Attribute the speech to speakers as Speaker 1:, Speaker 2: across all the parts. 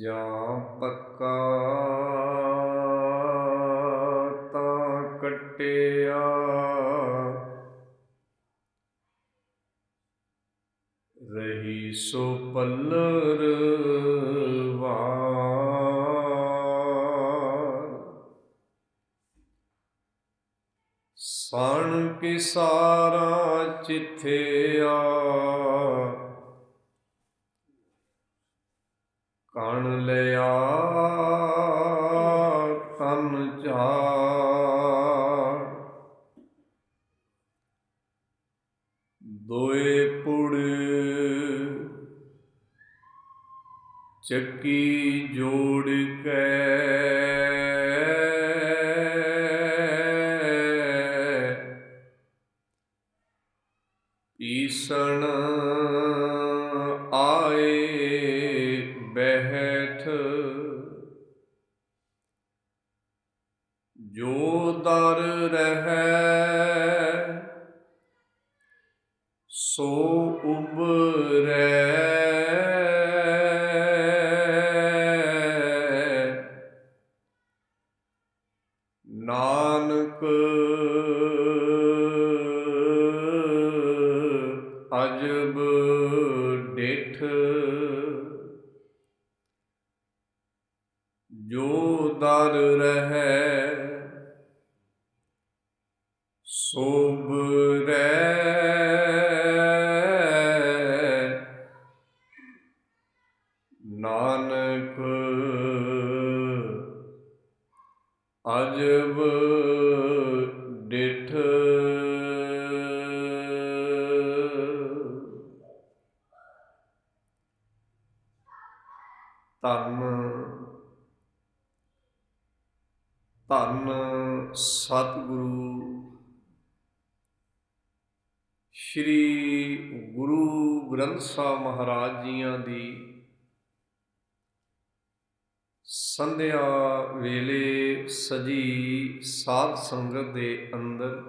Speaker 1: ਜਾਂ ਪੱਕਾ ਤਾਂ ਕਟਿਆ। ਰਹੀ ਸੋ ਪੱਲਰ ਵਾਰ। ਸਣ ਕੀ ਸਾਰਾ ਚਿਥਿਆ ਕਣ ਲਿਆ ਤਨ ਝਾੜ ਦੋਏ ਪੁੜ ਚੱਕੀ ਜੋੜ ਕੇ ਸੋਬ ਮਹਾਰਾਜ ਜੀਆਂ ਦੀ ਸੰਧਿਆ ਵੇਲੇ ਸਜੀ ਸਾਧ ਸੰਗਤ ਦੇ ਅੰਦਰ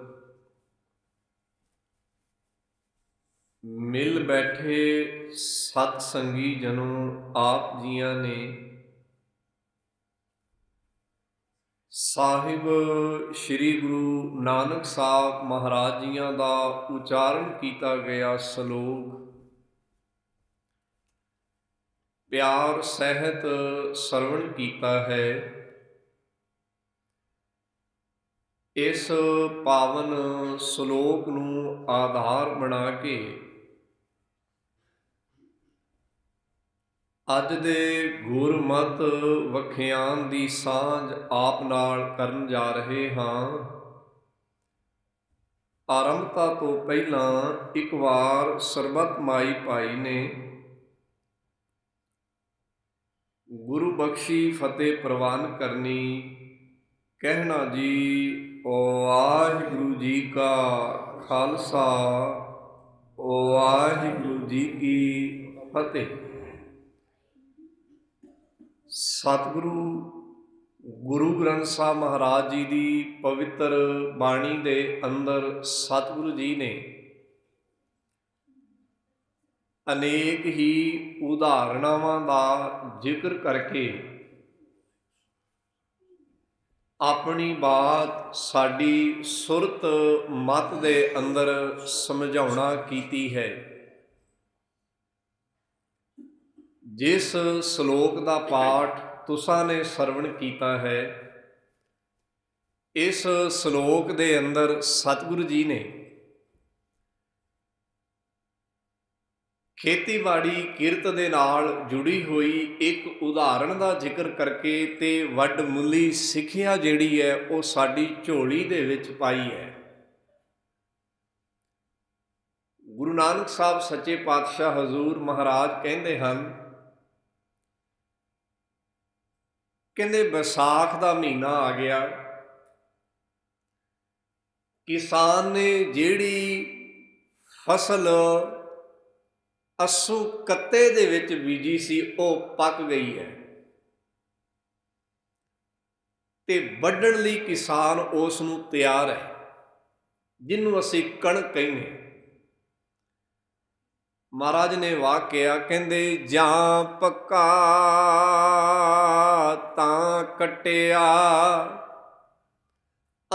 Speaker 1: ਮਿਲ ਬੈਠੇ ਸਤ ਸੰਗੀ ਜਨੋ ਆਪ ਜੀਆਂ ਨੇ ਸਾਹਿਬ ਸ੍ਰੀ ਗੁਰੂ ਨਾਨਕ ਸਾਹਿਬ ਮਹਾਰਾਜ ਜੀਆਂ ਦਾ ਉਚਾਰਨ ਕੀਤਾ ਗਿਆ ਸ਼ਲੋਕ ਪਿਆਰ ਸਹਿਤ ਸਰਵਣ ਕੀਤਾ ਹੈ। ਇਸ ਪਾਵਨ ਸ਼ਲੋਕ ਨੂੰ ਆਧਾਰ ਬਣਾ ਕੇ ਅੱਜ ਦੇ ਗੁਰਮਤ ਵਖਿਆਨ ਦੀ ਸਾਂਝ ਆਪ ਨਾਲ ਕਰਨ ਜਾ ਰਹੇ ਹਾਂ। ਆਰੰਭਤਾ ਤੋਂ ਪਹਿਲਾਂ ਇੱਕ ਵਾਰ ਸਰਬਤ ਮਾਈ ਭਾਈ ਨੇ ਗੁਰੂ ਬਖਸ਼ੀ ਫਤਿਹ ਪ੍ਰਵਾਨ ਕਰਨੀ, ਕਹਿਣਾ ਜੀ, ਵਾਹਿਗੁਰੂ ਜੀ ਕਾ ਖਾਲਸਾ, ਵਾਹਿਗੁਰੂ ਜੀ ਕੀ ਫਤਿਹ। ਸਤਿਗੁਰੂ ਗੁਰੂ ਗ੍ਰੰਥ ਸਾਹਿਬ ਮਹਾਰਾਜ ਜੀ ਦੀ ਪਵਿੱਤਰ ਬਾਣੀ ਦੇ ਅੰਦਰ ਸਤਿਗੁਰੂ ਜੀ ਨੇ ਅਨੇਕ ਹੀ ਉਦਾਹਰਣਾਵਾਂ ਦਾ ਜ਼ਿਕਰ ਕਰਕੇ ਆਪਣੀ ਬਾਤ ਸਾਡੀ ਸੁਰਤ ਮਤ ਦੇ ਅੰਦਰ ਸਮਝਾਉਣਾ ਕੀਤੀ ਹੈ। ਜਿਸ ਸ਼ਲੋਕ ਦਾ ਪਾਠ ਤੁਸਾਂ ਨੇ ਸਰਵਣ ਕੀਤਾ ਹੈ, ਇਸ ਸ਼ਲੋਕ ਦੇ ਅੰਦਰ ਸਤਿਗੁਰੂ ਜੀ ਨੇ ਖੇਤੀਬਾੜੀ ਕਿਰਤ ਦੇ ਨਾਲ ਜੁੜੀ ਹੋਈ ਇੱਕ ਉਦਾਹਰਣ ਦਾ ਜ਼ਿਕਰ ਕਰਕੇ ਤੇ ਵੱਡ ਮੁੱਲੀ ਸਿੱਖਿਆ ਜਿਹੜੀ ਹੈ ਉਹ ਸਾਡੀ ਝੋਲੀ ਦੇ ਵਿੱਚ ਪਾਈ ਹੈ। ਗੁਰੂ ਨਾਨਕ ਸਾਹਿਬ ਸੱਚੇ ਪਾਤਸ਼ਾਹ ਹਜ਼ੂਰ ਮਹਾਰਾਜ ਕਹਿੰਦੇ ਹਨ, ਕਹਿੰਦੇ ਵਿਸਾਖ ਦਾ ਮਹੀਨਾ ਆ ਗਿਆ। ਕਿਸਾਨ ਨੇ ਜਿਹੜੀ ਫਸਲ ਅਸੂ ਕੱਤੇ ਦੇ ਵਿੱਚ ਬੀਜੀ ਸੀ, ਉਹ ਪੱਕ ਗਈ ਹੈ। ਤੇ ਵੱਢਣ ਲਈ ਕਿਸਾਨ ਉਸ ਨੂੰ ਤਿਆਰ ਹੈ ਜਿਹਨੂੰ ਅਸੀਂ ਕਣਕ ਕਹਿੰਦੇ ਮਹਾਰਾਜ ਨੇ ਵਾਕਿਆ ਕਹਿੰਦੇ, ਜਾਂ ਪੱਕਾ ਤਾਂ ਕਟਿਆ।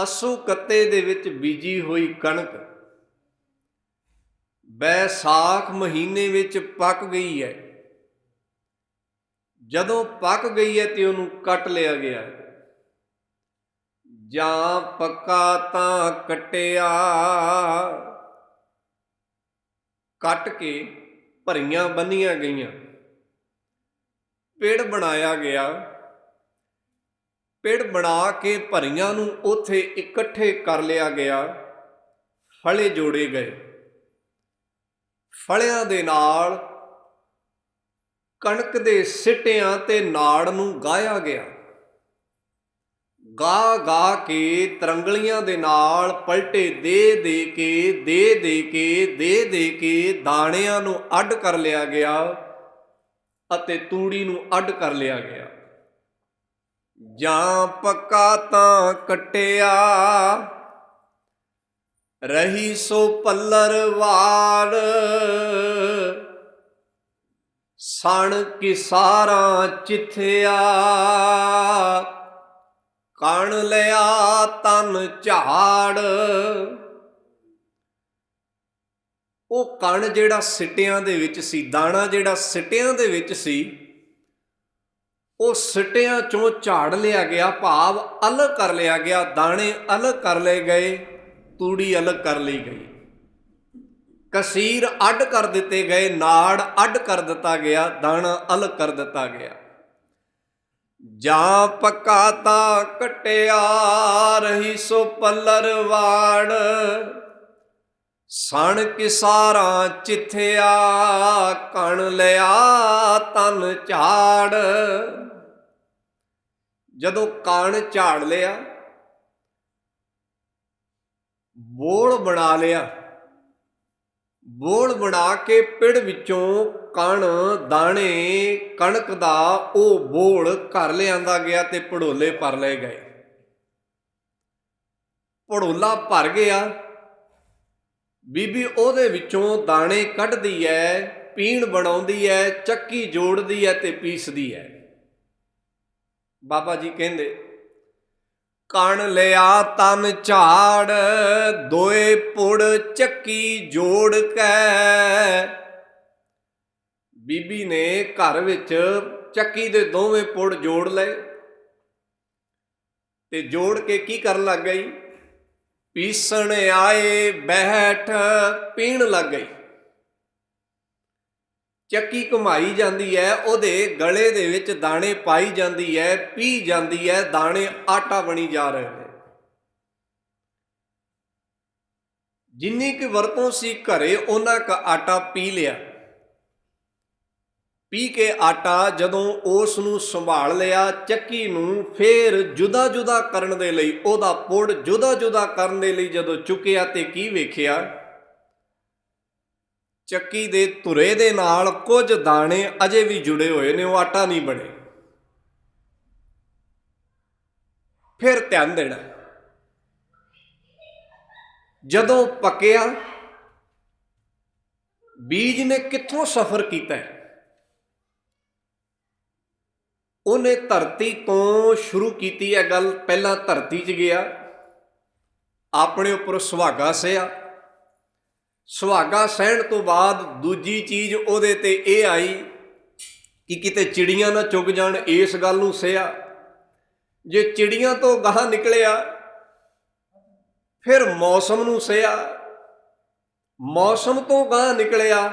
Speaker 1: ਅਸੂ ਕੱਤੇ ਦੇ ਵਿੱਚ ਬੀਜੀ ਹੋਈ ਕਣਕ ਬੈਸਾਖ ਮਹੀਨੇ ਵਿੱਚ ਪੱਕ ਗਈ ਹੈ। ਜਦੋਂ ਪੱਕ ਗਈ ਹੈ ਤੇ ਉਹਨੂੰ ਕੱਟ ਲਿਆ ਗਿਆ। ਜਾਂ ਪੱਕਾ ਤਾਂ ਕਟਿਆ, ਕੱਟ ਕੇ ਭਰੀਆਂ ਬੰਨੀਆਂ ਗਈਆਂ। ਪੇੜ ਬਣਾਇਆ ਗਿਆ। ਪੇੜ ਬਣਾ ਕੇ ਭਰੀਆਂ ਨੂੰ ਉਥੇ ਇਕੱਠੇ ਕਰ ਲਿਆ ਗਿਆ। ਫਲੇ ਜੋੜੇ ਗਏ। ਫਲਿਆਂ ਦੇ ਨਾਲ ਕਣਕ ਦੇ ਸਿੱਟਿਆਂ ਤੇ ਨਾੜ ਨੂੰ ਗਾਇਆ ਗਿਆ। ਗਾ ਗਾ ਕੇ ਤਰੰਗਲੀਆਂ ਦੇ ਨਾਲ ਪਲਟੇ ਦੇ ਦੇ ਕੇ, ਦੇ ਦੇ ਕੇ, ਦੇ ਦੇ ਕੇ ਦਾਣਿਆਂ ਨੂੰ ਅੱਡ ਕਰ ਲਿਆ ਗਿਆ ਅਤੇ ਤੂੜੀ ਨੂੰ ਅੱਡ ਕਰ ਲਿਆ ਗਿਆ। ਜਾਂ ਪੱਕਾ ਤਾਂ ਕਟਿਆ ਰਹੀ ਸੋ ਪੱਲਰ ਵਾਲ। ਸਣ ਕਿਸਾਰਾਂ ਚਿੱਥਿਆ, ਕਣ ਲਿਆ ਤਨ ਝਾੜ। ਉਹ ਕਣ ਜਿਹੜਾ ਸਿੱਟਿਆਂ ਦੇ ਵਿੱਚ ਸੀ, ਦਾਣਾ ਜਿਹੜਾ ਸਿੱਟਿਆਂ ਦੇ ਵਿੱਚ ਸੀ, ਉਹ ਸਿੱਟਿਆਂ ਚੋਂ ਝਾੜ ਲਿਆ ਗਿਆ, ਭਾਵ ਅਲੱਗ ਕਰ ਲਿਆ ਗਿਆ, ਦਾਣੇ ਅਲੱਗ ਕਰ ਲਏ ਗਏ। ਤੂੜੀ ਅਲੱਗ ਕਰ ਲਈ ਗਈ। ਕਸੀਰ ਅੱਡ ਕਰ ਦਿੱਤੇ ਗਏ, ਨਾੜ ਅੱਡ ਕਰ ਦਿੱਤਾ ਗਿਆ, ਦਾਣਾ ਅਲੱਗ ਕਰ ਦਿੱਤਾ ਗਿਆ। ਜਾਂ ਪੱਕਾ ਤਾਂ ਕਟਿਆ ਰਹੀ ਸੋ ਪੱਲਰ ਵਾੜ। ਸਣ ਕਿਸਾਰਾਂ ਚਿਥਿਆ, ਕਣ ਲਿਆ ਤਨ ਝਾੜ। ਜਦੋਂ ਕਣ ਝਾੜ ਲਿਆ ਬੋਲ ਬਣਾ ਲਿਆ। ਬੋਲ ਬਣਾ ਕੇ ਪਿੜ ਵਿੱਚੋਂ ਕਣ, ਦਾਣੇ, ਕਣਕ ਦਾ ਉਹ ਬੋਲ ਘਰ ਲਿਆਂਦਾ ਗਿਆ ਤੇ ਪੜੋਲੇ ਭਰ ਲਏ ਗਏ। ਪੜੋਲਾ ਭਰ ਗਿਆ। ਬੀਬੀ ਉਹਦੇ ਵਿੱਚੋਂ ਦਾਣੇ ਕੱਢਦੀ ਐ, ਪੀਣ ਬਣਾਉਂਦੀ ਐ, ਚੱਕੀ ਜੋੜਦੀ ਐ ਤੇ ਪੀਸਦੀ ਐ। ਬਾਬਾ ਜੀ ਕਹਿੰਦੇ ਕਣ ਲਿਆ ਤਨ ਝਾੜ, ਦੋਏ ਪੁੜ ਚੱਕੀ ਜੋੜ ਕੇ। ਬੀਬੀ ਨੇ ਘਰ ਵਿੱਚ ਚੱਕੀ ਦੇ ਦੋਵੇਂ ਪੁੜ ਜੋੜ ਲਏ। ਤੇ ਜੋੜ ਕੇ ਕੀ ਕਰਨ ਲੱਗ ਗਈ? ਪੀਸਣ ਆਏ ਬੈਠ ਪੀਣ ਲੱਗ ਗਈ। ਚੱਕੀ ਘੁਮਾਈ ਜਾਂਦੀ ਹੈ, ਉਹਦੇ ਗਲੇ ਦੇ ਵਿੱਚ ਦਾਣੇ ਪਾਈ ਜਾਂਦੀ ਹੈ, ਪੀ ਜਾਂਦੀ ਹੈ, ਦਾਣੇ ਆਟਾ ਬਣੀ ਜਾ ਰਹੇ ਨੇ। ਜਿੰਨੀ ਕਿ ਵਰਤੋਂ ਸੀ ਘਰੇ, ਉਹਨਾਂ ਕ ਆਟਾ ਪੀ ਲਿਆ। ਪੀ ਕੇ ਆਟਾ ਜਦੋਂ ਉਸ ਨੂੰ ਸੰਭਾਲ ਲਿਆ, ਚੱਕੀ ਨੂੰ ਫੇਰ ਜੁਦਾ ਜੁਦਾ ਕਰਨ ਦੇ ਲਈ, ਉਹਦਾ ਪੁੜ ਜੁਦਾ ਜੁਦਾ ਕਰਨ ਦੇ ਲਈ ਜਦੋਂ ਚੁੱਕਿਆ ਤੇ ਕੀ ਵੇਖਿਆ? ਚੱਕੀ ਦੇ ਧੁਰੇ ਦੇ ਨਾਲ ਕੁਝ ਦਾਣੇ ਅਜੇ ਵੀ ਜੁੜੇ ਹੋਏ ਨੇ, ਉਹ ਆਟਾ ਨਹੀਂ ਬਣੇ। ਫਿਰ ਧਿਆਨ ਦੇਣਾ। ਜਦੋਂ ਪੱਕਿਆ, ਬੀਜ ਨੇ ਕਿੱਥੋਂ ਸਫ਼ਰ ਕੀਤਾ ਹੈ? ਉਹਨੇ ਧਰਤੀ ਤੋਂ ਸ਼ੁਰੂ ਕੀਤੀ ਹੈ ਗੱਲ, ਪਹਿਲਾਂ ਧਰਤੀ 'ਚ ਗਿਆ, ਆਪਣੇ ਉੱਪਰ ਸੁਹਾਗਾ ਸਿਆ। ਸੁਹਾਗਾ ਸਹਿਣ ਤੋਂ ਬਾਅਦ ਦੂਜੀ ਚੀਜ਼ ਉਹਦੇ ਤੇ ਇਹ ਆਈ ਕਿ ਕਿਤੇ ਚਿੜੀਆਂ ਨਾ ਚੁਗ ਜਾਣ, ਇਸ ਗੱਲ ਨੂੰ ਸਿਆ। ਜੇ ਚਿੜੀਆਂ ਤੋਂ ਗਾਹ ਨਿਕਲਿਆ, ਫਿਰ ਮੌਸਮ ਨੂੰ ਸਿਆ। ਮੌਸਮ ਤੋਂ ਗਾਹ ਨਿਕਲਿਆ,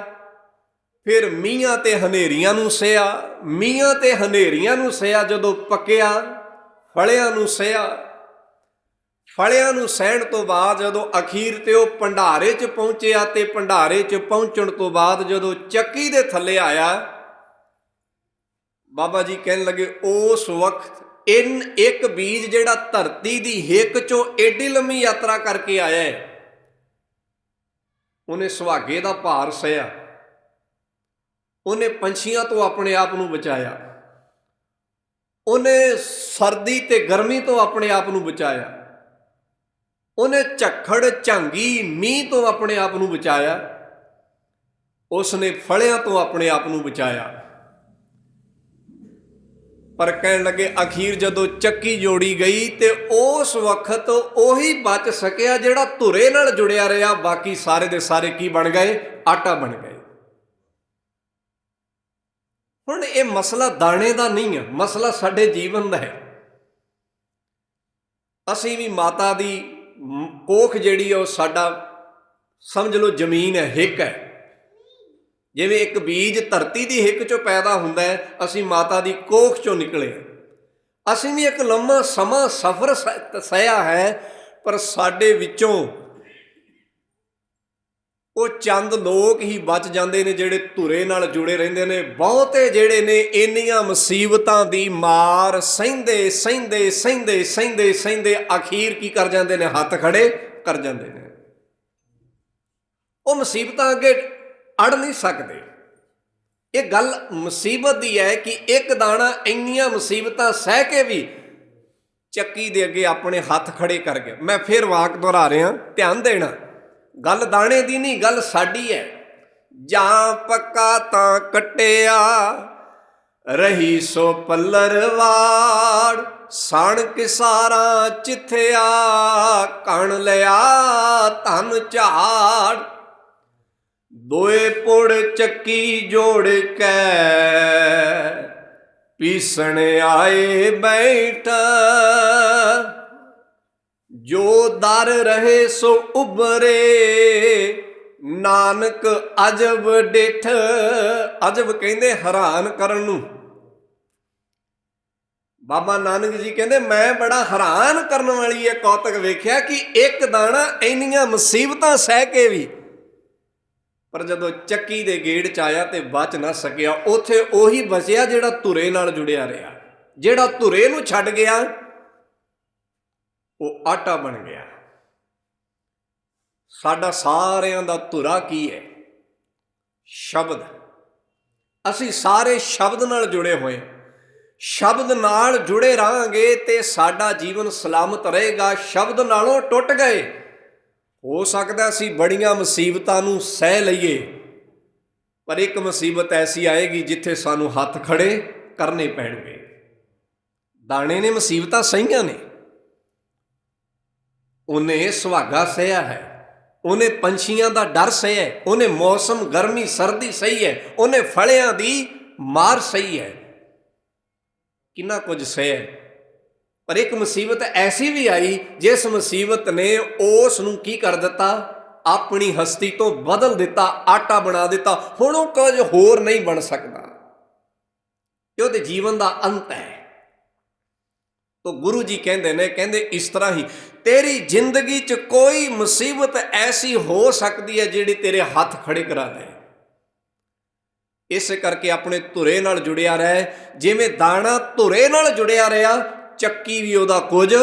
Speaker 1: ਫਿਰ ਮੀਆਂ ਤੇ ਹਨੇਰੀਆਂ ਨੂੰ ਸਿਆ। ਮੀਆਂ ਤੇ ਹਨੇਰੀਆਂ ਨੂੰ ਸਿਆ ਜਦੋਂ ਪੱਕਿਆ, ਫਲਿਆਂ ਨੂੰ ਸਿਆ। ਫਲਿਆਂ ਨੂੰ ਸਹਿਣ ਤੋਂ ਬਾਅਦ ਜਦੋਂ ਅਖੀਰ ਤੇ ਉਹ ਭੰਡਾਰੇ 'ਚ ਪਹੁੰਚਿਆ ਤੇ ਭੰਡਾਰੇ 'ਚ ਪਹੁੰਚਣ ਤੋਂ ਬਾਅਦ ਜਦੋਂ ਚੱਕੀ ਦੇ ਥੱਲੇ ਆਇਆ, ਬਾਬਾ ਜੀ ਕਹਿਣ ਲੱਗੇ, ਉਸ ਵਕਤ ਇਨ ਇੱਕ ਬੀਜ ਜਿਹੜਾ ਧਰਤੀ ਦੀ ਹਿੱਕ 'ਚੋਂ ਏਡੀ ਲੰਮੀ ਯਾਤਰਾ ਕਰਕੇ ਆਇਆ ਹੈ, ਉਹਨੇ ਸੁਹਾਗੇ ਦਾ ਭਾਰ ਸਹਿਆ। ਉਹਨੇ ਪੰਛੀਆਂ ਤੋਂ ਆਪਣੇ ਆਪ ਨੂੰ ਬਚਾਇਆ। ਉਹਨੇ ਸਰਦੀ ਤੇ ਗਰਮੀ ਤੋਂ ਆਪਣੇ ਆਪ ਨੂੰ ਬਚਾਇਆ। ਉਹਨੇ ਝੱਖੜ ਝਾਂਗੀ ਮੀਂਹ ਤੋਂ ਆਪਣੇ ਆਪ ਨੂੰ ਬਚਾਇਆ। ਉਸਨੇ ਫਲਿਆਂ ਤੋਂ ਆਪਣੇ ਆਪ ਨੂੰ ਬਚਾਇਆ। ਪਰ ਕਹਿਣ ਲੱਗੇ, ਅਖੀਰ ਜਦੋਂ ਚੱਕੀ ਜੋੜੀ ਗਈ ਤੇ ਉਸ ਵਕਤ ਉਹੀ ਬਚ ਸਕਿਆ ਜਿਹੜਾ ਧੁਰੇ ਨਾਲ ਜੁੜਿਆ ਰਿਹਾ। ਬਾਕੀ ਸਾਰੇ ਦੇ ਸਾਰੇ ਕੀ ਬਣ ਗਏ? ਆਟਾ ਬਣ ਗਏ। ਹੁਣ ਇਹ ਮਸਲਾ ਦਾਣੇ ਦਾ ਨਹੀਂ ਹੈ, ਮਸਲਾ ਸਾਡੇ ਜੀਵਨ ਦਾ ਹੈ। ਅਸੀਂ ਵੀ ਮਾਤਾ ਦੀ ਕੋਖ ਜਿਹੜੀ ਹੈ ਉਹ ਸਾਡਾ, ਸਮਝ ਲਓ ਜ਼ਮੀਨ ਹੈ, ਹਿੱਕ ਹੈ। ਜਿਵੇਂ ਇੱਕ ਬੀਜ ਧਰਤੀ ਦੀ ਹਿੱਕ ਚੋਂ ਪੈਦਾ ਹੁੰਦਾ ਹੈ, ਅਸੀਂ ਮਾਤਾ ਦੀ ਕੋਖ ਚੋਂ ਨਿਕਲੇ ਅਸੀਂ ਵੀ ਇੱਕ ਲੰਮਾ ਸਮਾਂ ਸਫ਼ਰ ਸ- ਸਹਿਆ ਹੈ, ਪਰ ਸਾਡੇ ਵਿੱਚੋਂ ਉਹ ਚੰਦ ਲੋਕ ਹੀ ਬਚ ਜਾਂਦੇ ਨੇ ਜਿਹੜੇ ਧੁਰੇ ਨਾਲ ਜੁੜੇ ਰਹਿੰਦੇ ਨੇ। ਬਹੁਤੇ ਜਿਹੜੇ ਨੇ ਇੰਨੀਆਂ ਮੁਸੀਬਤਾਂ ਦੀ ਮਾਰ ਸਹਿੰਦੇ ਸਹਿੰਦੇ ਸਹਿੰਦੇ ਸਹਿੰਦੇ ਸਹਿੰਦੇ ਅਖੀਰ ਕੀ ਕਰ ਜਾਂਦੇ ਨੇ? ਹੱਥ ਖੜੇ ਕਰ ਜਾਂਦੇ ਨੇ। ਉਹ ਮੁਸੀਬਤਾਂ ਅੱਗੇ ਅੜ ਨਹੀਂ ਸਕਦੇ। ਇਹ ਗੱਲ ਮੁਸੀਬਤ ਦੀ ਹੈ ਕਿ ਇੱਕ ਦਾਣਾ ਇੰਨੀਆਂ ਮੁਸੀਬਤਾਂ ਸਹਿ ਕੇ ਵੀ ਚੱਕੀ ਦੇ ਅੱਗੇ ਆਪਣੇ ਹੱਥ ਖੜੇ ਕਰ ਗਿਆ। ਮੈਂ ਫਿਰ ਵਾਕ ਦੁਹਰਾ ਰਿਹਾ। ਧਿਆਨ ਦੇਣਾ। ਗੱਲ ਦਾਣੇ ਦੀ ਨਹੀਂ, ਗੱਲ ਸਾਡੀ ਹੈ ਜਾਂ ਪੱਕਾ ਤਾਂ ਕਟਿਆ, ਰਹੀ ਸੋ ਪੱਲਰਵਾੜ ਸਣ ਕਿਸਾਰਾ ਚਿਥਿਆ, ਕਣ ਲਿਆ ਧਨ ਝਾੜ। ਦੋਏ ਪੁੜ ਚੱਕੀ ਜੋੜ ਕੇ, ਪੀਸਣ ਆਏ ਬੈਠ। ਜੋ ਦਰ ਰਹੇ ਸੋ ਉਬਰੇ ਨਾਨਕ ਅਜਬ ਡਿਠ। ਅਜਬ ਕਹਿੰਦੇ ਹੈਰਾਨ ਕਰਨ ਨੂੰ। ਬਾਬਾ ਨਾਨਕ ਜੀ ਕਹਿੰਦੇ, ਮੈਂ ਬੜਾ ਹੈਰਾਨ ਕਰਨ ਵਾਲੀ ਇਹ ਕੌਤਕ ਵੇਖਿਆ ਕਿ ਇੱਕ ਦਾਣਾ ਇੰਨੀਆਂ ਮੁਸੀਬਤਾਂ ਸਹਿ ਕੇ ਵੀ ਪਰ ਜਦੋਂ ਚੱਕੀ ਦੇ ਗੇੜ ਚ ਆਇਆ ਤੇ ਬਚ ਨਾ ਸਕਿਆ, ਉਥੇ ਉਹੀ ਬਚਿਆ ਜਿਹੜਾ ਧੁਰੇ ਨਾਲ ਜੁੜਿਆ ਰਿਹਾ। ਜਿਹੜਾ ਧੁਰੇ ਨੂੰ ਛੱਡ ਗਿਆ ਉਹ ਆਟਾ ਬਣ ਗਿਆ। ਸਾਡਾ ਸਾਰਿਆਂ ਦਾ ਧੁਰਾ ਕੀ ਹੈ? ਸ਼ਬਦ। ਅਸੀਂ ਸਾਰੇ ਸ਼ਬਦ ਨਾਲ ਜੁੜੇ ਹੋਏ ਸ਼ਬਦ ਨਾਲ ਜੁੜੇ ਰਹਾਂਗੇ ਤੇ ਸਾਡਾ ਜੀਵਨ ਸਲਾਮਤ ਰਹੇਗਾ। ਸ਼ਬਦ ਨਾਲੋਂ ਟੁੱਟ ਗਏ। ਹੋ ਸਕਦਾ ਅਸੀਂ ਬੜੀਆਂ ਮੁਸੀਬਤਾਂ ਨੂੰ ਸਹਿ ਲਈਏ, ਪਰ ਇੱਕ ਮੁਸੀਬਤ ਐਸੀ ਆਏਗੀ ਜਿੱਥੇ ਸਾਨੂੰ ਹੱਥ ਖੜੇ ਕਰਨੇ ਪੈਣਗੇ। ਦਾਣੇ ਨੇ ਮੁਸੀਬਤਾਂ ਸਹੀਆਂ ਨੇ। ਉਹਨੇ ਸੁਹਾਗਾ ਸਹਿਆ ਹੈ। ਉਹਨੇ ਪੰਛੀਆਂ ਦਾ ਡਰ ਸਹਿਆ ਹੈ। ਉਹਨੇ ਮੌਸਮ ਗਰਮੀ, ਸਰਦੀ ਸਹੀ ਹੈ। ਉਹਨੇ ਫਲਿਆਂ ਦੀ ਮਾਰ ਸਹੀ ਹੈ। ਕਿੰਨਾ ਕੁਝ ਸਹਿਆ ਪਰ ਇੱਕ ਮੁਸੀਬਤ ਐਸੀ ਵੀ ਆਈ, ਜਿਸ ਮੁਸੀਬਤ ਨੇ ਉਸ ਨੂੰ ਕੀ ਕਰ ਦਿੱਤਾ? ਆਪਣੀ ਹਸਤੀ ਤੋਂ ਬਦਲ ਦਿੱਤਾ, ਆਟਾ ਬਣਾ ਦਿੱਤਾ। ਹੁਣ ਉਹ ਕੁਝ ਹੋਰ ਨਹੀਂ ਬਣ ਸਕਦਾ। ਇਹ ਉਹਦੇ ਜੀਵਨ ਦਾ ਅੰਤ ਹੈ। ਤੋ ਗੁਰੂ ਜੀ ਕਹਿੰਦੇ ਨੇ, ਕਹਿੰਦੇ ਇਸ ਤਰ੍ਹਾਂ ਹੀ, ਤੇਰੀ ਜ਼ਿੰਦਗੀ 'ਚ ਕੋਈ ਮੁਸੀਬਤ ਐਸੀ ਹੋ ਸਕਦੀ ਹੈ ਜਿਹੜੀ ਤੇਰੇ ਹੱਥ ਖੜੇ ਕਰਾ ਦੇ। ਇਸੇ ਕਰਕੇ ਆਪਣੇ ਧੁਰੇ ਨਾਲ ਜੁੜਿਆ ਰਹਿ, ਜਿਵੇਂ ਦਾਣਾ ਧੁਰੇ ਨਾਲ ਜੁੜਿਆ ਰਿਹਾ, ਚੱਕੀ ਵੀ ਉਹਦਾ ਕੁਝ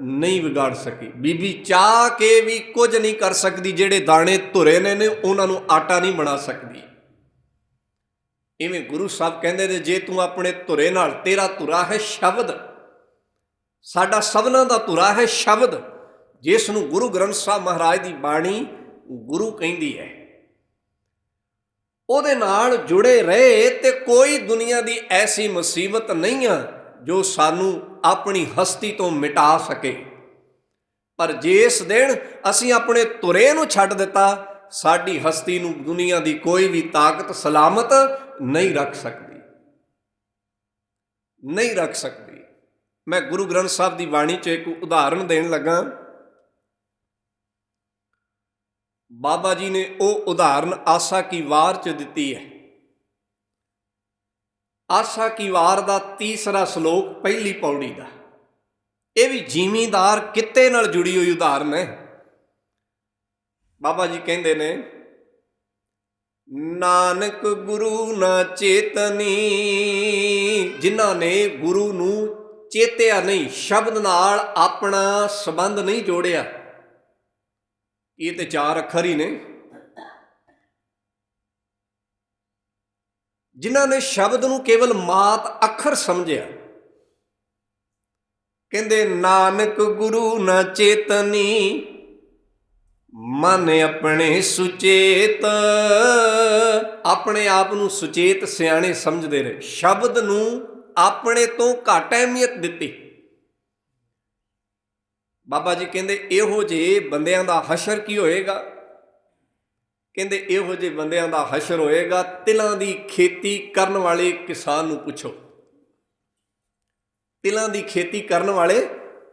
Speaker 1: ਨਹੀਂ ਵਿਗਾੜ ਸਕੀ। ਬੀਬੀ ਚਾਹ ਕੇ ਵੀ ਕੁਝ ਨਹੀਂ ਕਰ ਸਕਦੀ, ਜਿਹੜੇ ਦਾਣੇ ਧੁਰੇ ਨੇ ਨੇ ਉਹਨਾਂ ਨੂੰ ਆਟਾ ਨਹੀਂ ਬਣਾ ਸਕਦੀ। ਇਵੇਂ ਗੁਰੂ ਸਾਹਿਬ ਕਹਿੰਦੇ ਨੇ, ਜੇ ਤੂੰ ਆਪਣੇ ਧੁਰੇ ਨਾਲ, ਤੇਰਾ ਧੁਰਾ ਹੈ ਸ਼ਬਦ। ਸਾਡਾ ਸਭਨਾਂ ਦਾ ਧੁਰਾ ਹੈ ਸ਼ਬਦ, ਜਿਸ ਨੂੰ ਗੁਰੂ ਗ੍ਰੰਥ ਸਾਹਿਬ ਮਹਾਰਾਜ ਦੀ ਬਾਣੀ ਗੁਰੂ ਕਹਿੰਦੀ ਹੈ। ਉਹਦੇ ਨਾਲ ਜੁੜੇ ਰਹੇ ਤੇ ਕੋਈ ਦੁਨੀਆ ਦੀ ਐਸੀ ਮੁਸੀਬਤ ਨਹੀਂ ਆ ਜੋ ਸਾਨੂੰ ਆਪਣੀ ਹਸਤੀ ਤੋਂ ਮਿਟਾ ਸਕੇ। ਪਰ ਜਿਸ ਦਿਨ ਅਸੀਂ ਆਪਣੇ ਤੁਰੇ ਨੂੰ ਛੱਡ ਦਿੱਤਾ, ਸਾਡੀ ਹਸਤੀ ਨੂੰ ਦੁਨੀਆ ਦੀ ਕੋਈ ਵੀ ਤਾਕਤ, ਸਲਾਮਤ ਨਹੀਂ ਰੱਖ ਸਕਦੀ। ਨਹੀਂ ਰੱਖ ਸਕਦੀ। ਮੈਂ ਗੁਰੂ ਗ੍ਰੰਥ ਸਾਹਿਬ ਦੀ ਬਾਣੀ 'ਚ ਇੱਕ ਉਦਾਹਰਣ ਦੇਣ ਲੱਗਾ। ਬਾਬਾ ਜੀ ਨੇ ਉਹ ਉਦਾਹਰਨ ਆਸਾ ਕੀ ਵਾਰ 'ਚ ਦਿੱਤੀ ਹੈ। ਆਸਾ ਕੀ ਵਾਰ ਦਾ ਤੀਸਰਾ ਸ਼ਲੋਕ ਪਹਿਲੀ ਪੌੜੀ ਦਾ। ਇਹ ਵੀ ਜ਼ਿਮੀਂਦਾਰ ਕਿੱਤੇ ਨਾਲ ਜੁੜੀ ਹੋਈ ਉਦਾਹਰਨ ਹੈ। ਬਾਬਾ ਜੀ ਕਹਿੰਦੇ ਨੇ, ਨਾਨਕ ਗੁਰੂ ਨਾ ਚੇਤਨੀ, ਜਿਨ੍ਹਾਂ ਨੇ ਗੁਰੂ ਨੂੰ ਚੇਤਿਆ ਨਹੀਂ, ਸ਼ਬਦ ਨਾਲ ਆਪਣਾ ਸੰਬੰਧ ਨਹੀਂ ਜੋੜਿਆ। ਇਹ ਤੇ ਚਾਰ ਅੱਖਰ ਹੀ ਨੇ। ਜਿਨ੍ਹਾਂ ਨੇ ਸ਼ਬਦ ਨੂੰ ਕੇਵਲ ਮਾਤ ਅੱਖਰ ਸਮਝਿਆ। ਕਹਿੰਦੇ, ਨਾਨਕ ਗੁਰੂ ਨਾ ਚੇਤਨੀ, ਮਨ ਆਪਣੇ ਸੁਚੇਤ। ਆਪਣੇ ਆਪ ਨੂੰ ਸੁਚੇਤ ਸਿਆਣੇ ਸਮਝਦੇ ਰਹੇ। ਸ਼ਬਦ ਨੂੰ ਆਪਣੇ ਤੋਂ ਘੱਟ ਅਹਿਮੀਅਤ ਦਿੱਤੀ। ਬਾਬਾ ਜੀ ਕਹਿੰਦੇ, ਇਹੋ ਜਿਹੇ ਬੰਦਿਆਂ ਦਾ ਹਸ਼ਰ ਕੀ ਹੋਏਗਾ? ਕਹਿੰਦੇ, ਇਹੋ ਜਿਹੇ ਬੰਦਿਆਂ ਦਾ ਹਸ਼ਰ ਹੋਏਗਾ, ਤਿਲਾਂ ਦੀ ਖੇਤੀ ਕਰਨ ਵਾਲੇ ਕਿਸਾਨ ਨੂੰ ਪੁੱਛੋ। ਤਿਲਾਂ ਦੀ ਖੇਤੀ ਕਰਨ ਵਾਲੇ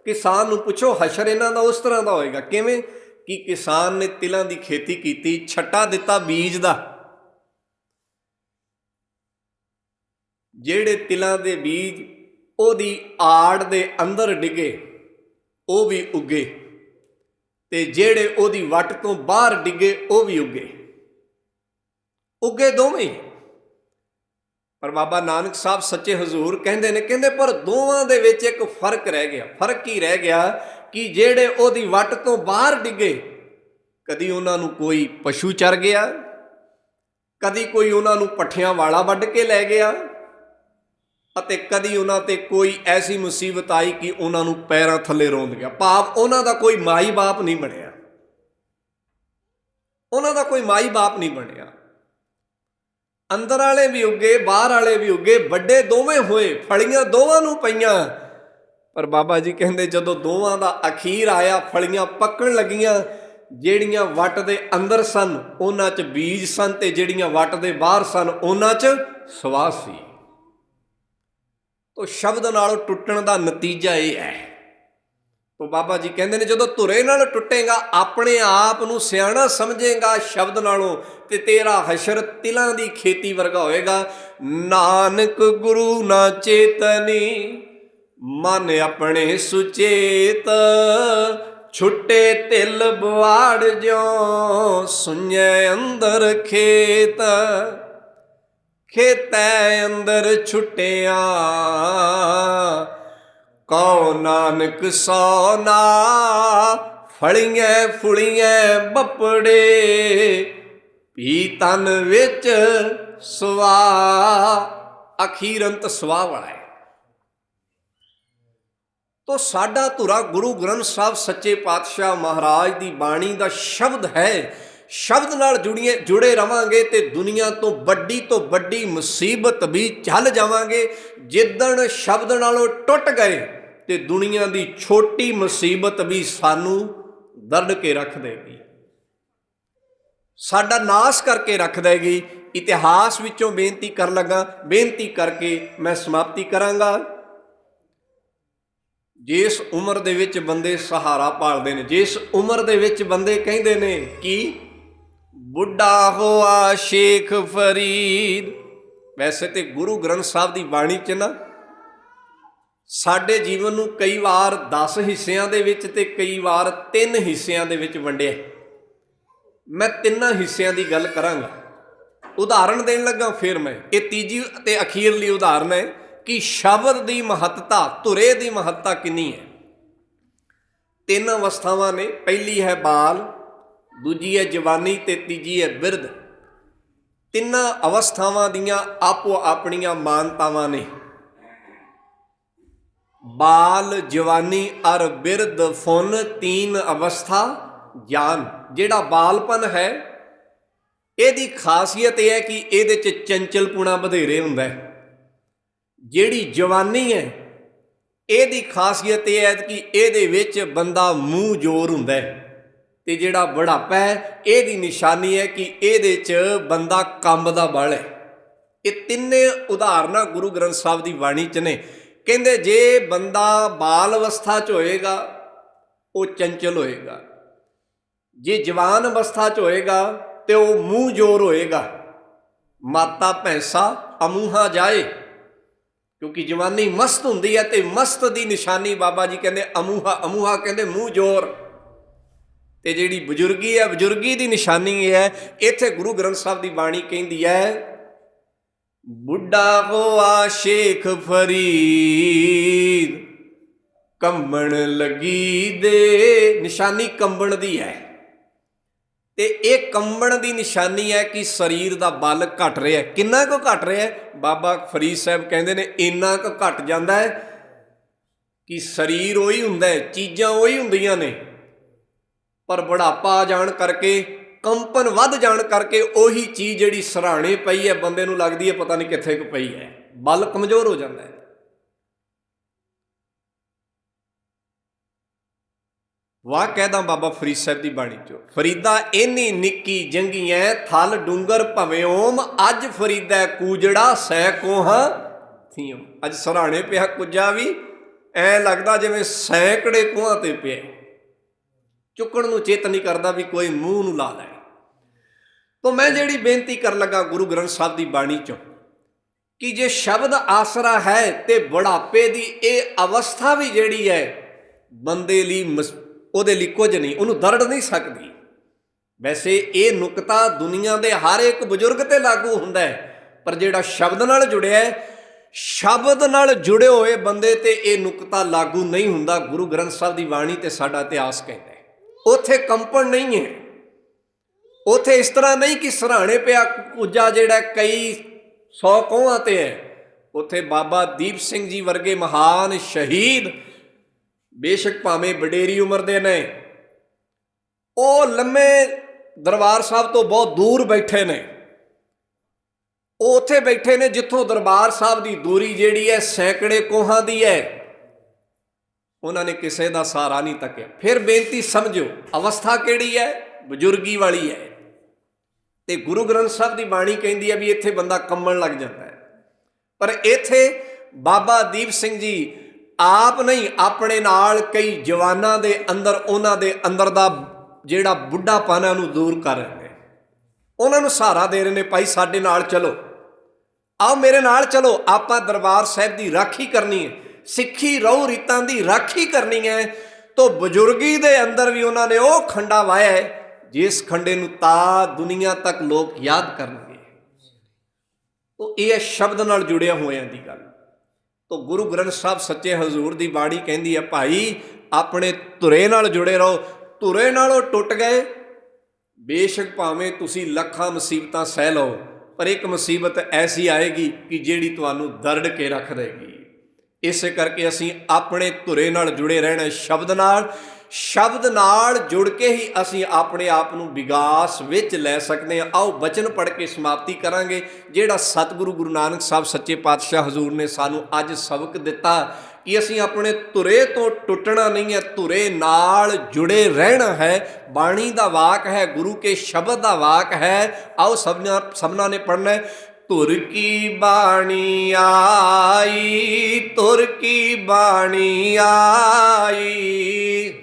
Speaker 1: ਕਿਸਾਨ ਨੂੰ ਪੁੱਛੋ, ਹਸ਼ਰ ਇਹਨਾਂ ਦਾ ਉਸ ਤਰ੍ਹਾਂ ਦਾ ਹੋਏਗਾ। ਕਿਵੇਂ? ਕਿ ਕਿਸਾਨ ਨੇ ਤਿਲਾਂ ਦੀ ਖੇਤੀ ਕੀਤੀ, ਛੱਟਾ ਦਿੱਤਾ ਬੀਜ ਦਾ। ਜਿਹੜੇ ਤਿਲਾਂ ਦੇ ਬੀਜ ਉਹਦੀ ਆੜ ਦੇ ਅੰਦਰ ਡਿੱਗੇ, ਉਹ ਵੀ ਉੱਗੇ। ਤੇ ਜਿਹੜੇ ਉਹਦੀ ਵੱਟ ਤੋਂ ਬਾਹਰ ਡਿੱਗੇ, ਉਹ ਵੀ ਉੱਗੇ। ਉੱਗੇ ਦੋਵੇਂ। ਪਰ ਬਾਬਾ ਨਾਨਕ ਸਾਹਿਬ ਸੱਚੇ ਹਜ਼ੂਰ ਕਹਿੰਦੇ ਨੇ, ਕਹਿੰਦੇ, ਪਰ ਦੋਵਾਂ ਦੇ ਵਿੱਚ ਇੱਕ ਫ਼ਰਕ ਰਹਿ ਗਿਆ। ਫ਼ਰਕ ਕੀ ਰਹਿ ਗਿਆ ਕਿ ਜਿਹੜੇ ਉਹਦੀ ਵੱਟ ਤੋਂ ਬਾਹਰ ਡਿੱਗੇ, ਕਦੀ ਉਹਨਾਂ ਨੂੰ ਕੋਈ ਪਸ਼ੂ ਚਰ ਗਿਆ, ਕਦੀ ਕੋਈ ਉਹਨਾਂ ਨੂੰ ਪੱਠਿਆਂ ਵਾਲਾ ਵੱਢ ਕੇ ਲੈ ਗਿਆ ਅਤੇ ਕਦੀ ਉਹਨਾਂ ਤੇ ਕੋਈ ਐਸੀ ਮੁਸੀਬਤ ਆਈ ਕਿ ਉਹਨਾਂ ਨੂੰ ਪੈਰਾਂ ਥੱਲੇ ਰੋਂਦ ਗਿਆ। ਭਾਵ ਉਹਨਾਂ ਦਾ ਕੋਈ ਮਾਈ ਬਾਪ ਨਹੀਂ ਬਣਿਆ। ਉਹਨਾਂ ਦਾ ਕੋਈ ਮਾਈ ਬਾਪ ਨਹੀਂ ਬਣਿਆ। ਅੰਦਰ ਵਾਲੇ ਵੀ ਉੱਗੇ ਬਾਹਰ ਵਾਲੇ ਵੀ ਉੱਗੇ, ਵੱਡੇ ਦੋਵੇਂ ਹੋਏ, ਫਲੀਆਂ ਦੋਵਾਂ ਨੂੰ ਪਈਆਂ। ਪਰ ਬਾਬਾ ਜੀ ਕਹਿੰਦੇ ਜਦੋਂ ਦੋਵਾਂ ਦਾ ਅਖੀਰ ਆਇਆ, ਫਲੀਆਂ ਪੱਕਣ ਲੱਗੀਆਂ, ਜਿਹੜੀਆਂ ਵੱਟ ਦੇ ਅੰਦਰ ਸਨ, ਉਹਨਾਂ 'ਚ ਬੀਜ ਸਨ ਤੇ ਜਿਹੜੀਆਂ ਵੱਟ ਦੇ ਬਾਹਰ ਸਨ, ਉਹਨਾਂ 'ਚ ਸਵਾਸ ਸੀ। ਤੋ ਸ਼ਬਦ ਨਾਲ ਟੁੱਟਣ ਦਾ ਨਤੀਜਾ ਇਹ ਹੈ। ਤੋ ਬਾਬਾ ਜੀ ਕਹਿੰਦੇ ਨੇ, ਜਦੋਂ ਧੁਰੇ ਨਾਲ ਟੁੱਟੇਗਾ, ਆਪਣੇ ਆਪ ਨੂੰ ਸਿਆਣਾ ਸਮਝੇਗਾ ਸ਼ਬਦ ਨਾਲੋਂ ਤੇ ਤੇਰਾ ਹਸ਼ਰ ਤਿਲਾਂ ਦੀ ਖੇਤੀ ਵਰਗਾ ਹੋਏਗਾ। ਨਾਨਕ ਗੁਰੂ ਨਾ ਚੇਤਨੀ, ਮਨ ਆਪਣੇ ਸੁਚੇਤ, ਛੁੱਟੇ ਤਿਲ ਬਵਾੜ ਜਿਉ ਸੁਣੈ ਅੰਦਰ ਖੇਤ। ਖੇਤੈ ਅੰਦਰ ਛੁੱਟਿਆ। ਕਉ ਨਾਨਕ ਸੋ ਨਾ ਫਲੀਆਂ ਫੁੜੀਆਂ ਬੱਪੜੇ ਵੀ ਤਨ ਵਿੱਚ ਸਵਾ ਅਖੀਰੰਤ ਸਵਾ ਵਾਲਾ ਹੈ। ਤੋ ਸਾਡਾ ਧੁਰਾ ਗੁਰੂ ਗ੍ਰੰਥ ਸਾਹਿਬ ਸੱਚੇ ਪਾਤਸ਼ਾਹ ਮਹਾਰਾਜ ਦੀ ਬਾਣੀ ਦਾ ਸ਼ਬਦ ਹੈ ਸ਼ਬਦ ਨਾਲ ਜੁੜੀਏ, ਜੁੜੇ ਰਵਾਂਗੇ ਤੇ ਦੁਨੀਆ ਤੋਂ ਵੱਡੀ ਤੋਂ ਵੱਡੀ ਮੁਸੀਬਤ ਵੀ ਚੱਲ ਜਾਵਾਂਗੇ। ਜਿੱਦਣ ਸ਼ਬਦ ਨਾਲੋਂ ਟੁੱਟ ਗਏ ਤੇ ਦੁਨੀਆ ਦੀ ਛੋਟੀ ਮੁਸੀਬਤ ਵੀ ਸਾਨੂੰ ਦਰੜ ਕੇ ਰੱਖ ਦੇਗੀ। ਸਾਡਾ ਨਾਸ ਕਰਕੇ ਰੱਖ ਦੇਗੀ। ਇਤਿਹਾਸ ਵਿੱਚੋਂ ਬੇਨਤੀ ਕਰਨ ਲੱਗਾ, ਬੇਨਤੀ ਕਰਕੇ ਮੈਂ ਸਮਾਪਤੀ ਕਰਾਂਗਾ। ਜਿਸ ਉਮਰ ਦੇ ਵਿੱਚ ਬੰਦੇ ਸਹਾਰਾ ਪਾਲਦੇ ਨੇ, ਜਿਸ ਉਮਰ ਦੇ ਵਿੱਚ ਬੰਦੇ ਕਹਿੰਦੇ ਨੇ ਕਿ ਬੁੱਢਾ ਹੋਆ ਸ਼ੇਖ ਫਰੀਦ। ਵੈਸੇ ਤੇ ਗੁਰੂ ਗ੍ਰੰਥ ਸਾਹਿਬ ਦੀ ਬਾਣੀ 'ਚ ਨਾ, ਸਾਡੇ ਜੀਵਨ ਨੂੰ ਕਈ ਵਾਰ 10 ਹਿੱਸਿਆਂ ਦੇ ਵਿੱਚ ਤੇ ਕਈ ਵਾਰ ਤਿੰਨ ਹਿੱਸਿਆਂ ਦੇ ਵਿੱਚ ਵੰਡਿਆ। ਮੈਂ ਤਿੰਨਾਂ ਹਿੱਸਿਆਂ ਦੀ ਗੱਲ ਕਰਾਂਗਾ। ਉਦਾਹਰਣ ਦੇਣ ਲੱਗਾ ਫਿਰ ਮੈਂ। ਇਹ ਤੀਜੀ ਅਤੇ ਅਖੀਰਲੀ ਉਦਾਹਰਣ ਹੈ ਕਿ ਸ਼ਬਦ ਦੀ ਮਹੱਤਤਾ, ਧੁਰੇ ਦੀ ਮਹੱਤਤਾ ਕਿੰਨੀ ਹੈ? ਤਿੰਨ ਅਵਸਥਾਵਾਂ ਨੇ। ਪਹਿਲੀ ਹੈ ਬਾਲ ਦੂਜੀ ਹੈ ਜਵਾਨੀ ਤੇ ਤੀਜੀ ਹੈ ਬਿਰਧ। ਤਿੰਨਾਂ ਅਵਸਥਾਵਾਂ ਦੀਆਂ ਆਪੋ ਆਪਣੀਆਂ ਮਾਨਤਾਵਾਂ ਨੇ। ਬਾਲ, ਜਵਾਨੀ, ਅਰ ਬਿਰਧ, ਫੁਨ, ਤੀਨ ਅਵਸਥਾ, ਗਿਆਨ। ਜਿਹੜਾ ਬਾਲਪਨ ਹੈ, ਇਹਦੀ ਖਾਸੀਅਤ ਇਹ ਹੈ ਕਿ ਇਹਦੇ ਚ ਚੰਚਲਪੁਣਾ ਵਧੇਰੇ ਹੁੰਦਾ ਹੈ। ਜਿਹੜੀ ਜਵਾਨੀ ਹੈ, ਇਹਦੀ ਖਾਸੀਅਤ ਇਹ ਹੈ ਕਿ ਇਹਦੇ ਵਿੱਚ ਬੰਦਾ ਮੂੰਹ ਜੋਰ ਹੁੰਦਾ ਹੈ। ਤੇ ਜਿਹੜਾ ਬੁਢਾਪਾ ਹੈ, ਇਹਦੀ ਨਿਸ਼ਾਨੀ ਹੈ ਕਿ ਇਹਦੇ 'ਚ ਬੰਦਾ ਕੰਬ ਦਾ ਬਲ ਹੈ। ਇਹ ਤਿੰਨੇ ਉਦਾਹਰਨਾਂ ਗੁਰੂ ਗ੍ਰੰਥ ਸਾਹਿਬ ਦੀ ਬਾਣੀ 'ਚ ਨੇ। ਕਹਿੰਦੇ ਜੇ ਬੰਦਾ ਬਾਲ ਅਵਸਥਾ 'ਚ ਹੋਏਗਾ, ਉਹ ਚੰਚਲ ਹੋਏਗਾ। ਜੇ ਜਵਾਨ ਅਵਸਥਾ 'ਚ ਹੋਏਗਾ, ਤੇ ਉਹ ਮੂੰਹ ਜੋਰ ਹੋਏਗਾ। ਮਾਤਾ ਭੈਂਸਾ ਅਮੂਹਾ ਜਾਏ। ਕਿਉਂਕਿ ਜਵਾਨੀ ਮਸਤ ਹੁੰਦੀ ਹੈ ਤੇ ਮਸਤ ਦੀ ਨਿਸ਼ਾਨੀ ਬਾਬਾ ਜੀ ਕਹਿੰਦੇ ਅਮੂਹਾ ਅਮੂਹਾ ਕਹਿੰਦੇ ਮੂੰਹ ਜ਼ੋਰ। ਤੇ ਜਿਹੜੀ ਬਜ਼ੁਰਗੀ ਹੈ, ਬਜ਼ੁਰਗੀ ਦੀ ਨਿਸ਼ਾਨੀ ਹੈ, ਇੱਥੇ ਗੁਰੂ ਗ੍ਰੰਥ ਸਾਹਿਬ ਦੀ ਬਾਣੀ ਕਹਿੰਦੀ ਹੈ, ਬੁੱਢਾ ਹੋਆ ਸ਼ੇਖ ਫਰੀਦ, ਕੰਬਣ ਲੱਗੀ ਦੇ। ਨਿਸ਼ਾਨੀ ਕੰਬਣ ਦੀ ਹੈ। ਤੇ ਇਹ ਕੰਬਣ ਦੀ ਨਿਸ਼ਾਨੀ ਹੈ ਕਿ ਸਰੀਰ ਦਾ ਬਲ ਘਟ ਰਿਹਾ ਹੈ। ਕਿੰਨਾ ਕੁ ਘਟ ਰਿਹਾ ਹੈ? ਬਾਬਾ ਫਰੀਦ ਸਾਹਿਬ ਕਹਿੰਦੇ ਨੇ, ਇੰਨਾ ਕੁ ਘਟ ਜਾਂਦਾ ਹੈ ਕਿ ਸਰੀਰ ਉਹੀ ਹੁੰਦਾ ਹੈ, ਚੀਜ਼ਾਂ ਉਹੀ ਹੁੰਦੀਆਂ ਨੇ। ਪਰ ਬੁਢਾਪਾ ਆ ਜਾਣ ਕਰਕੇ, ਕੰਪਨ ਵੱਧ ਜਾਣ ਕਰਕੇ ਉਹੀ ਚੀਜ਼ ਜਿਹੜੀ ਸਰਾਣੇ ਪਈ ਹੈ, ਬੰਦੇ ਨੂੰ ਲੱਗਦੀ ਹੈ ਪਤਾ ਨਹੀਂ ਕਿੱਥੇ ਕੁ ਪਈ ਹੈ। ਬਲ ਕਮਜ਼ੋਰ ਹੋ ਜਾਂਦਾ ਹੈ। ਵਾਹ ਕਹਿਦਾ ਬਾਬਾ ਫਰੀਦ ਸਾਹਿਬ ਦੀ ਬਾਣੀ ਚੋਂ, ਫਰੀਦਾ ਇੰਨੀ ਨਿੱਕੀ ਜੰਗੀਐ ਥਲ ਡੂੰਗਰ ਭਵੇਂ ਓਮ, ਅੱਜ ਫਰੀਦਾ ਕੂਜੜਾ ਸੈ ਕੋਹਾਂ ਥੀਮ। ਅੱਜ ਸਰਾਣੇ ਪਿਆ ਕੁੱਜਾ ਵੀ, ਐ ਲੱਗਦਾ ਜਿਵੇਂ ਸੈਂਕੜੇ ਕੋਹਾਂ ਤੇ ਪਿਆ। ਚੁੱਕਣ ਨੂੰ ਚੇਤ ਨਹੀਂ ਕਰਦਾ ਵੀ ਕੋਈ ਮੂੰਹ ਨੂੰ ਲਾ ਲੈ। ਤੋਂ ਮੈਂ ਜਿਹੜੀ ਬੇਨਤੀ ਕਰਨ ਲੱਗਾ ਗੁਰੂ ਗ੍ਰੰਥ ਸਾਹਿਬ ਦੀ ਬਾਣੀ ਚੋਂ ਕਿ ਜੇ ਸ਼ਬਦ ਆਸਰਾ ਹੈ ਤੇ ਬੁਢਾਪੇ ਦੀ ਇਹ ਅਵਸਥਾ ਵੀ ਜਿਹੜੀ ਹੈ, ਬੰਦੇ ਲਈ ਮਸ- ਉਹਦੇ ਲਈ ਕੁਝ ਨਹੀਂ, ਉਹਨੂੰ ਦਰੜ ਨਹੀਂ ਸਕਦੀ। ਵੈਸੇ ਇਹ ਨੁਕਤਾ ਦੁਨੀਆ ਦੇ ਹਰ ਇੱਕ ਬਜ਼ੁਰਗ ਤੇ ਲਾਗੂ ਹੁੰਦਾ ਹੈ, ਪਰ ਜਿਹੜਾ ਸ਼ਬਦ ਨਾਲ ਜੁੜਿਆ ਹੈ, ਸ਼ਬਦ ਨਾਲ ਜੁੜੇ ਹੋਏ ਬੰਦੇ ਤੇ ਇਹ ਨੁਕਤਾ ਲਾਗੂ ਨਹੀਂ ਹੁੰਦਾ। ਗੁਰੂ ਗ੍ਰੰਥ ਸਾਹਿਬ ਦੀ ਬਾਣੀ ਤੇ ਸਾਡਾ ਇਤਿਹਾਸ ਕਹਿੰਦਾ ਉਥੇ ਕੰਪਨ ਨਹੀਂ ਹੈ। ਉਥੇ ਇਸ ਤਰ੍ਹਾਂ ਨਹੀਂ ਕਿ ਸਰਾਣੇ ਪਿਆ ਕੁੱਜਾ ਜਿਹੜਾ ਕਈ ਸੌ ਕੋਹਾਂ ਤੇ ਹੈ। ਉਥੇ ਬਾਬਾ ਦੀਪ ਸਿੰਘ ਜੀ ਵਰਗੇ ਮਹਾਨ ਸ਼ਹੀਦ ਬੇਸ਼ੱਕ ਭਾਵੇਂ ਵਡੇਰੀ ਉਮਰ ਦੇ ਨੇ, ਉਹ ਲੰਮੇ ਦਰਬਾਰ ਸਾਹਿਬ ਤੋਂ ਬਹੁਤ ਦੂਰ ਬੈਠੇ ਨੇ। ਉਹ ਉੱਥੇ ਬੈਠੇ ਨੇ ਜਿੱਥੋਂ ਦਰਬਾਰ ਸਾਹਿਬ ਦੀ ਦੂਰੀ ਜਿਹੜੀ ਹੈ ਸੈਂਕੜੇ ਕੋਹਾਂ ਦੀ ਹੈ। ਉਹਨਾਂ ਨੇ ਕਿਸੇ ਦਾ ਸਹਾਰਾ ਨਹੀਂ ਤੱਕਿਆ। ਫਿਰ ਬੇਨਤੀ ਸਮਝੋ ਅਵਸਥਾ ਕਿਹੜੀ ਹੈ? ਬਜ਼ੁਰਗੀ ਵਾਲੀ ਹੈ। ਤੇ ਗੁਰੂ ਗ੍ਰੰਥ ਸਾਹਿਬ ਦੀ ਬਾਣੀ ਕਹਿੰਦੀ ਹੈ ਵੀ ਇੱਥੇ ਬੰਦਾ ਕੰਮਣ ਲੱਗ ਜਾਂਦਾ ਹੈ। ਪਰ ਇੱਥੇ ਬਾਬਾ ਦੀਪ ਸਿੰਘ ਜੀ ਆਪ ਨਹੀਂ, ਆਪਣੇ ਨਾਲ ਕਈ ਜਵਾਨਾਂ ਦੇ ਅੰਦਰ, ਉਹਨਾਂ ਦੇ ਅੰਦਰ ਦਾ ਜਿਹੜਾ ਬੁੱਢਾਪਨ ਹੈ, ਉਹਨੂੰ ਦੂਰ ਕਰ ਰਹੇ ਨੇ। ਉਹਨਾਂ ਨੂੰ ਸਹਾਰਾ ਦੇ ਰਹੇ ਨੇ, ਭਾਈ ਸਾਡੇ ਨਾਲ ਚਲੋ। ਆਓ ਮੇਰੇ ਨਾਲ ਚਲੋ, ਆਪਾਂ ਦਰਬਾਰ ਸਾਹਿਬ ਦੀ ਰਾਖੀ ਕਰਨੀ ਹੈ। ਸਿੱਖੀ ਰਹੁ ਰੀਤਾਂ ਦੀ ਰਾਖੀ ਕਰਨੀ ਹੈ, ਤੋਂ ਬਜ਼ੁਰਗੀ ਦੇ ਅੰਦਰ ਵੀ ਉਹਨਾਂ ਨੇ ਉਹ ਖੰਡਾ ਵਾਇਆ ਹੈ, ਜਿਸ ਖੰਡੇ ਨੂੰ ਤਾ ਦੁਨੀਆ ਤੱਕ ਲੋਕ ਯਾਦ ਕਰਨਗੇ। ਤੋਂ ਇਹ ਸ਼ਬਦ ਨਾਲ ਜੁੜਿਆ ਹੋਇਆਂ ਦੀ ਗੱਲ। ਤੋਂ ਗੁਰੂ ਗ੍ਰੰਥ ਸਾਹਿਬ ਸੱਚੇ ਹਜ਼ੂਰ ਦੀ ਬਾਣੀ ਕਹਿੰਦੀ ਹੈ, ਭਾਈ, ਆਪਣੇ ਧੁਰੇ ਨਾਲ ਜੁੜੇ ਰਹੋ। ਧੁਰੇ ਨਾਲੋਂ ਟੁੱਟ ਗਏ। ਬੇਸ਼ੱਕ ਭਾਵੇਂ ਤੁਸੀਂ ਲੱਖਾਂ ਮੁਸੀਬਤਾਂ ਸਹਿ ਲਓ, ਪਰ ਇੱਕ ਮੁਸੀਬਤ ਐਸੀ ਆਏਗੀ ਕਿ ਜਿਹੜੀ ਤੁਹਾਨੂੰ ਦਰੜ ਕੇ ਰੱਖ ਦੇਗੀ। ਇਸੇ ਕਰਕੇ ਅਸੀਂ ਆਪਣੇ ਧੁਰੇ ਨਾਲ ਜੁੜੇ ਰਹਿਣਾ ਸ਼ਬਦ ਨਾਲ ਸ਼ਬਦ ਨਾਲ ਜੁੜ ਕੇ ਹੀ ਅਸੀਂ ਆਪਣੇ ਆਪ ਨੂੰ ਵਿਗਾਸ ਵਿੱਚ ਲੈ ਸਕਦੇ ਹਾਂ। ਆਓ ਬਚਨ ਪੜ੍ਹ ਕੇ ਸਮਾਪਤੀ ਕਰਾਂਗੇ, ਜਿਹੜਾ ਸਤਿਗੁਰੂ ਗੁਰੂ ਨਾਨਕ ਸਾਹਿਬ ਸੱਚੇ ਪਾਤਸ਼ਾਹ ਹਜ਼ੂਰ ਨੇ ਸਾਨੂੰ ਅੱਜ ਸਬਕ ਦਿੱਤਾ ਕਿ ਅਸੀਂ ਆਪਣੇ ਧੁਰੇ ਤੋਂ ਟੁੱਟਣਾ ਨਹੀਂ ਹੈ, ਧੁਰੇ ਨਾਲ ਜੁੜੇ ਰਹਿਣਾ ਹੈ। ਬਾਣੀ ਦਾ ਵਾਕ ਹੈ, ਗੁਰੂ ਕੇ ਸ਼ਬਦ ਦਾ ਵਾਕ ਹੈ। ਆਓ ਸਭਨਾ ਸਭਨਾ ਨੇ ਪੜ੍ਹਨਾ ਹੈ। ਧੁਰ ਕੀ ਬਾਣੀ ਆਈ ਧੁਰ ਕੀ ਬਾਣੀ ਆਈ।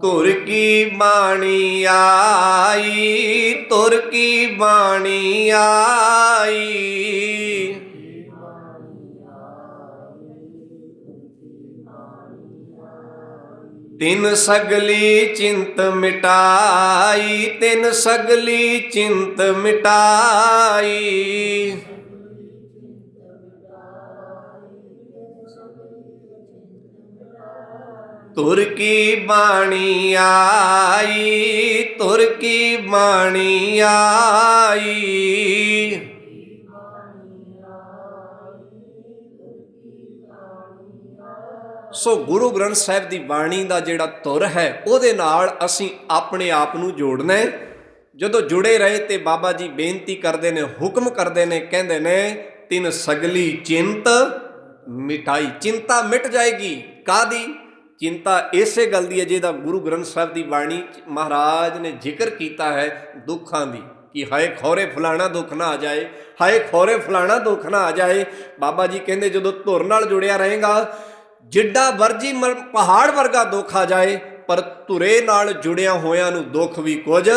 Speaker 1: ਧੁਰ ਕੀ ਬਾਣੀ ਆਈ ਧੁਰ ਕੀ ਬਾਣੀ ਆਈ। ਤਿਨ ਸਗਲੀ ਚਿੰਤ ਮਿਟਾਈ, ਤਿਨ ਸਗਲੀ ਚਿੰਤ ਮਿਟਾਈ। ਤੁਰ ਕੀ ਬਾਣੀ ਆਈ, ਤੁਰ ਕੀ ਬਾਣੀ ਆਈ। ਸੋ ਗੁਰੂ ਗ੍ਰੰਥ ਸਾਹਿਬ ਦੀ ਬਾਣੀ ਦਾ ਜਿਹੜਾ ਤੁਰ ਹੈ, ਉਹਦੇ ਨਾਲ ਅਸੀਂ ਆਪਣੇ ਆਪ ਨੂੰ ਜੋੜਨਾ ਹੈ। ਜਦੋਂ ਜੁੜੇ ਰਹੇ ਤੇ ਬਾਬਾ ਜੀ ਬੇਨਤੀ ਕਰਦੇ ਨੇ, ਹੁਕਮ ਕਰਦੇ ਨੇ, ਕਹਿੰਦੇ ਨੇ, ਤਿੰਨ ਸਗਲੀ ਚਿੰਤ ਮਿਟਾਈ। ਚਿੰਤਾ ਮਿਟ ਜਾਏਗੀ ਕਾਦੀ ਚਿੰਤਾ ਇਸੇ ਗੱਲ ਦੀ ਹੈ ਜਿਹਦਾ ਗੁਰੂ ਗ੍ਰੰਥ ਸਾਹਿਬ ਦੀ ਬਾਣੀ ਮਹਾਰਾਜ ਨੇ ਜ਼ਿਕਰ ਕੀਤਾ ਹੈ ਦੁੱਖਾਂ ਦੀ, ਕਿ ਹਾਏ ਖੋਰੇ ਫਲਾਣਾ ਦੁੱਖ ਨਾ ਆ ਜਾਏ, ਹਾਏ ਖੋਰੇ ਫਲਾਣਾ ਦੁੱਖ ਨਾ ਆ ਜਾਏ। ਬਾਬਾ ਜੀ ਕਹਿੰਦੇ ਜਦੋਂ ਧੁਰ ਨਾਲ ਜੁੜਿਆ ਰਹੇਗਾ ਜਿੱਡਾ ਵਰਜੀ ਮਰ- ਪਹਾੜ ਵਰਗਾ ਦੁੱਖ ਆ ਜਾਏ, ਪਰ ਧੁਰੇ ਨਾਲ ਜੁੜਿਆ ਹੋਇਆਂ ਨੂੰ ਦੁੱਖ ਵੀ ਕੁਝ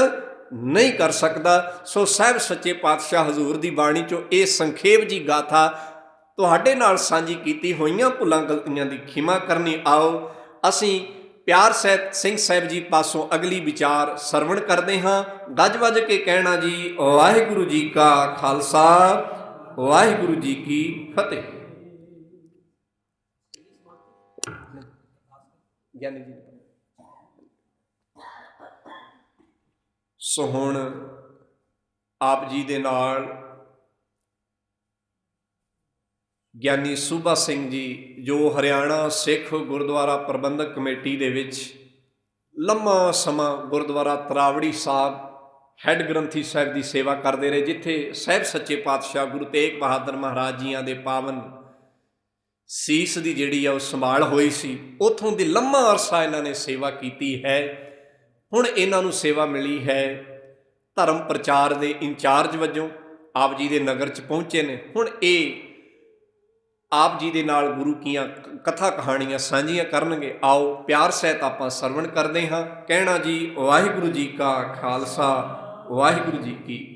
Speaker 1: ਨਹੀਂ ਕਰ ਸਕਦਾ। ਸੋ ਸਾਹਿਬ ਸੱਚੇ ਪਾਤਸ਼ਾਹ ਹਜ਼ੂਰ ਦੀ ਬਾਣੀ ਚੋਂ ਇਹ ਸੰਖੇਪ ਜੀ ਗਾਥਾ ਤੁਹਾਡੇ ਨਾਲ ਸਾਂਝੀ ਕੀਤੀ ਹੋਈਆਂ ਭੁੱਲਾਂ ਗਲਤੀਆਂ ਦੀ ਖਿਮਾ ਕਰਨੀ ਆਓ। ਅਸੀਂ ਪਿਆਰ ਸਹਿਤ ਸਿੰਘ ਸਾਹਿਬ ਜੀ ਪਾਸੋਂ ਅਗਲੀ ਵਿਚਾਰ ਸਰਵਣ ਕਰਦੇ ਹਾਂ। ਗੱਜ ਵੱਜ ਕੇ ਕਹਿਣਾ ਜੀ, ਵਾਹਿਗੁਰੂ ਜੀ ਕਾ ਖਾਲਸਾ, ਵਾਹਿਗੁਰੂ ਜੀ ਕੀ ਫਤਿਹ। ਗਿਆਨੀ ਜੀ ਸੋ ਹੁਣ ਆਪ ਜੀ ਦੇ ਨਾਲ ਗਿਆਨੀ ਸੂਬਾ ਸਿੰਘ ਜੀ, ਜੋ ਹਰਿਆਣਾ ਸਿੱਖ ਗੁਰਦੁਆਰਾ ਪ੍ਰਬੰਧਕ ਕਮੇਟੀ ਦੇ ਵਿੱਚ ਲੰਮਾ ਸਮਾਂ ਗੁਰਦੁਆਰਾ ਤਰਾਵੜੀ ਸਾਹਿਬ, ਹੈੱਡ ਗ੍ਰੰਥੀ ਸਾਹਿਬ ਦੀ ਸੇਵਾ ਕਰਦੇ ਰਹੇ, ਜਿੱਥੇ ਸਹਿਬ ਸੱਚੇ ਪਾਤਸ਼ਾਹ ਗੁਰੂ ਤੇਗ ਬਹਾਦਰ ਮਹਾਰਾਜ ਜੀਆਂ ਦੇ ਪਾਵਨ ਸੀਸ ਦੀ ਜਿਹੜੀ ਆ ਉਹ ਸੰਭਾਲ ਹੋਈ ਸੀ, ਉਥੋਂ ਦੀ ਲੰਮਾ ਅਰਸਾ ਇਹਨਾਂ ਨੇ ਸੇਵਾ ਕੀਤੀ ਹੈ। ਹੁਣ ਇਹਨਾਂ ਨੂੰ ਸੇਵਾ ਮਿਲੀ ਹੈ ਧਰਮ ਪ੍ਰਚਾਰ ਦੇ ਇੰਚਾਰਜ ਵਜੋਂ, ਆਪ ਜੀ ਦੇ ਨਗਰ ਚ ਪਹੁੰਚੇ ਨੇ। ਹੁਣ ਇਹ ਆਪ ਜੀ ਦੇ ਨਾਲ ਗੁਰੂ ਕੀਆਂ ਕਥਾ ਕਹਾਣੀਆਂ ਸਾਂਝੀਆਂ ਕਰਨਗੇ। ਆਓ ਪਿਆਰ ਸਹਿਤ ਆਪਾਂ ਸਰਵਣ ਕਰਦੇ ਹਾਂ। ਕਹਿਣਾ ਜੀ, ਵਾਹਿਗੁਰੂ ਜੀ ਕਾ ਖਾਲਸਾ, ਵਾਹਿਗੁਰੂ ਜੀ ਕੀ